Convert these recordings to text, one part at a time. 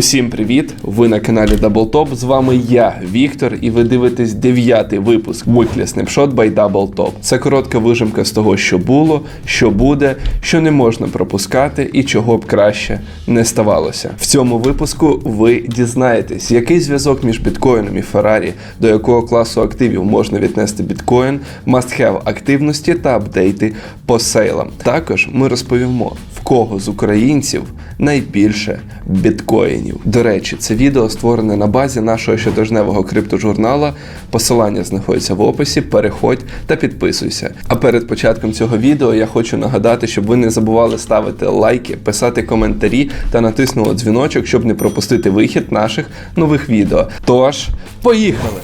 Усім привіт! Ви на каналі Double З вами я, Віктор, і ви дивитесь дев'ятий випуск Weekly Snapshot by Double Top. Це коротка вижимка з того, що було, що буде, що не можна пропускати і чого б краще не ставалося. В цьому випуску ви дізнаєтесь, який зв'язок між біткоїном і Феррарі, до якого класу активів можна віднести біткоін, must-have активності та апдейти по сейлам. Також ми розповімо, кого з українців найбільше біткоїнів. До речі, це відео створене на базі нашого щотижневого криптожурнала. Посилання знаходиться в описі. Переходь та підписуйся. А перед початком цього відео я хочу нагадати, щоб ви не забували ставити лайки, писати коментарі та натиснули дзвіночок, щоб не пропустити вихід наших нових відео. Тож, поїхали!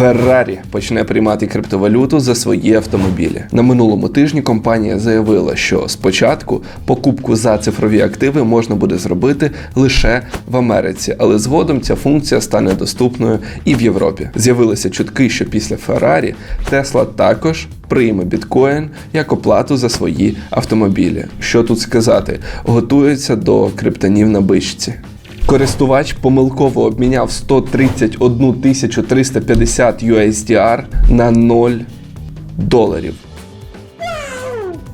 Феррарі почне приймати криптовалюту за свої автомобілі. На минулому тижні компанія заявила, що спочатку покупку за цифрові активи можна буде зробити лише в Америці, але згодом ця функція стане доступною і в Європі. З'явилися чутки, що після Феррарі Тесла також прийме біткоін як оплату за свої автомобілі. Що тут сказати? Готується до криптонів на бичці. Користувач помилково обміняв 131 350 USDR на 0 доларів.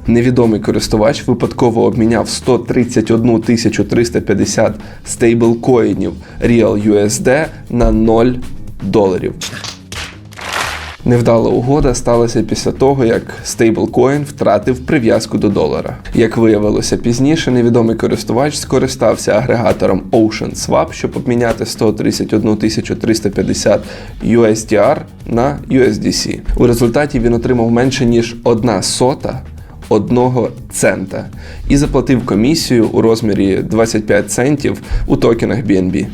Невідомий користувач випадково обміняв 131 350 стейблкоїнів RealUSD на 0 доларів. Невдала угода сталася після того, як стейблкоін втратив прив'язку до долара. Як виявилося пізніше, невідомий користувач скористався агрегатором OceanSwap, щоб обміняти 131 350 USDR на USDC. У результаті він отримав менше ніж одна сота. Одного цента і заплатив комісію у розмірі 25 центів у токенах BNB.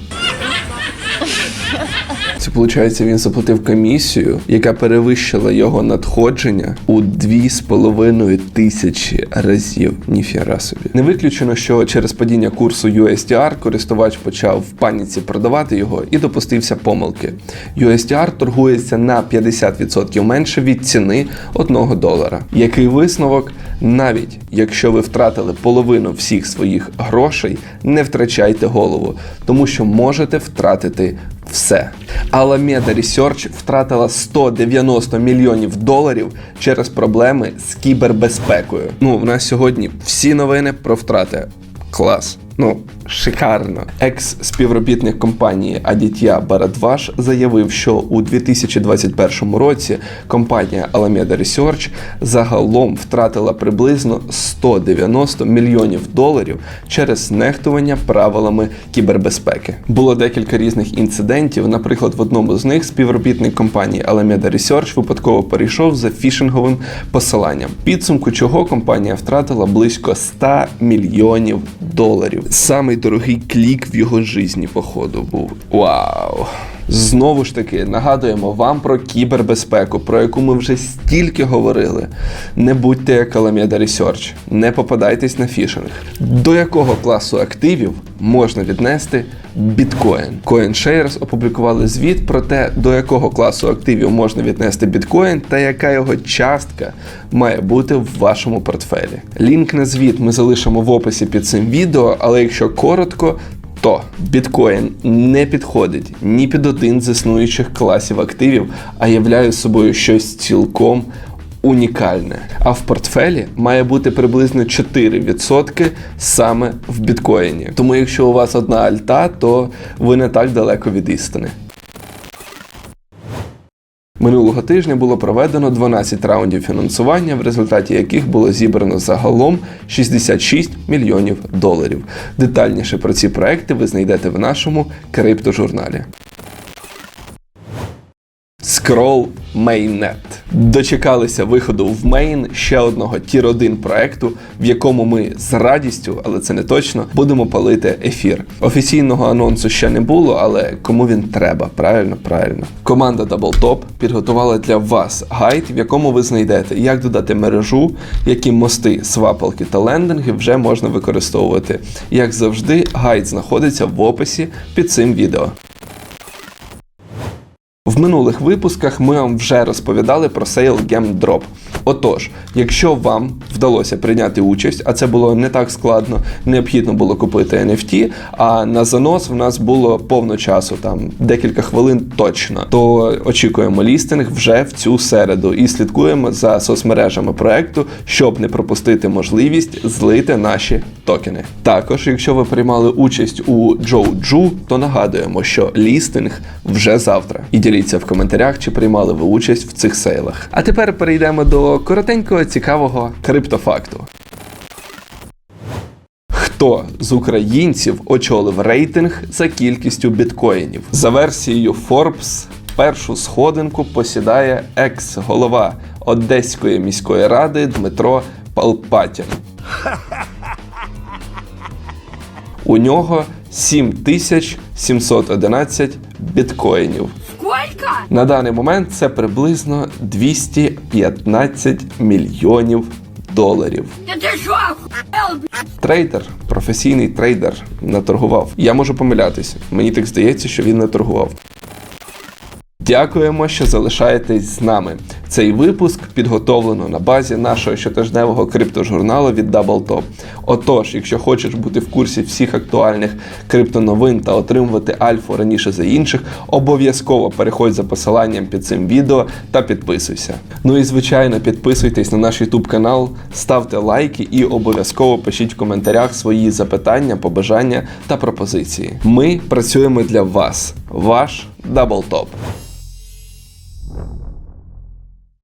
Це виходить, він заплатив комісію, яка перевищила його надходження у 2,5 тисячі разів. Ніфіра собі. Не виключено, що через падіння курсу USDR користувач почав в паніці продавати його і допустився помилки. USDR торгується на 50% менше від ціни 1 долара. Який висновок? Навіть якщо ви втратили половину всіх своїх грошей, не втрачайте голову, тому що можете втратити все. Alameda Research втратила 190 мільйонів доларів через проблеми з кібербезпекою. Ну, у нас сьогодні всі новини про втрати. Клас. Ну, шикарно. Екс-співробітник компанії Адітya Барадваш заявив, що у 2021 році компанія Alameda Research загалом втратила приблизно 190 мільйонів доларів через нехтування правилами кібербезпеки. Було декілька різних інцидентів. Наприклад, в одному з них співробітник компанії Alameda Research випадково перейшов за фішинговим посиланням, підсумку чого компанія втратила близько 100 мільйонів доларів. Самий дорогий клік в його житті, походу, був. Вау! Знову ж таки, нагадуємо вам про кібербезпеку, про яку ми вже стільки говорили. Не будьте як Alameda Research, не попадайтесь на фішинг. До якого класу активів можна віднести біткоін? CoinShares опублікували звіт про те, до якого класу активів можна віднести біткоін та яка його частка має бути в вашому портфелі. Лінк на звіт ми залишимо в описі під цим відео, але якщо коротко, то біткоін не підходить ні під один з існуючих класів активів, а являє собою щось цілком унікальне. А в портфелі має бути приблизно 4% саме в біткоїні. Тому якщо у вас одна альта, то ви не так далеко від істини. Минулого тижня було проведено 12 раундів фінансування, в результаті яких було зібрано загалом 66 мільйонів доларів. Детальніше про ці проекти ви знайдете в нашому криптожурналі. Scroll Mainnet. Дочекалися виходу в Main ще одного тір 1 проекту, в якому ми з радістю, але це не точно, будемо палити ефір. Офіційного анонсу ще не було, але кому він треба, правильно, правильно. Команда Doubletop підготувала для вас гайд, в якому ви знайдете, як додати мережу, які мости, свапалки та лендинги вже можна використовувати. Як завжди, гайд знаходиться в описі під цим відео. В минулих випусках ми вам вже розповідали про Sale Game Drop. Отож, якщо вам вдалося прийняти участь, а це було не так складно, необхідно було купити NFT, а на занос в нас було повно часу, там декілька хвилин точно, то очікуємо лістинг вже в цю середу і слідкуємо за соцмережами проекту, щоб не пропустити можливість злити наші токени. Також, якщо ви приймали участь у Джоу-Джу, то нагадуємо, що лістинг вже завтра. І діліться в коментарях, чи приймали ви участь в цих сейлах. А тепер перейдемо до коротенького цікавого криптофакту. Хто з українців очолив рейтинг за кількістю біткоїнів? За версією Forbes, першу сходинку посідає екс-голова Одеської міської ради Дмитро Палпатін. У нього 7711 біткоїнів. Сколько? На даний момент це приблизно 215 мільйонів доларів. Трейдер, професійний трейдер, наторгував. Я можу помилятися. Мені так здається, що він не торгував. Дякуємо, що залишаєтесь з нами. Цей випуск підготовлено на базі нашого щотижневого криптожурналу від DoubleTop. Отож, якщо хочеш бути в курсі всіх актуальних криптоновин та отримувати альфу раніше за інших, обов'язково переходь за посиланням під цим відео та підписуйся. Ну і звичайно, підписуйтесь на наш YouTube канал, ставте лайки і обов'язково пишіть в коментарях свої запитання, побажання та пропозиції. Ми працюємо для вас, ваш DoubleTop.